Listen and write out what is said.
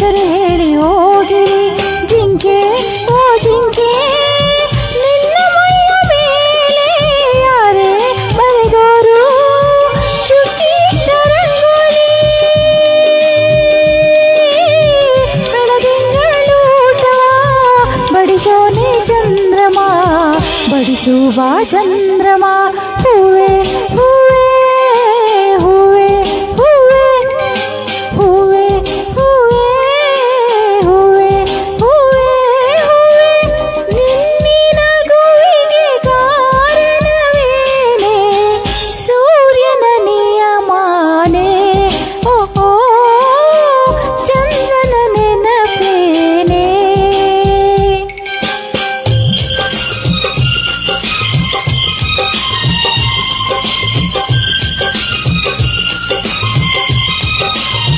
ಹೆಸರು ಹೇಳಿ ಹೋಗಿರಿ ಜಿಂಕೆ ಓ ಜಿಂಕೆ ನಿನ್ನ ಮೈಯ ಮೇಲೆ ಯಾರೇ ಬರೆದೋರು ಚುಕ್ಕಿ ರಂಗೋಲಿ ಬೆಳಗಿಂಗಳೂಟ ಬಡಿಸೋನೆ ಚಂದ್ರಮಾ ಬಡಿಸುವ ಚಂದ್ರಮಾ ಹೂವೆ ಹೂ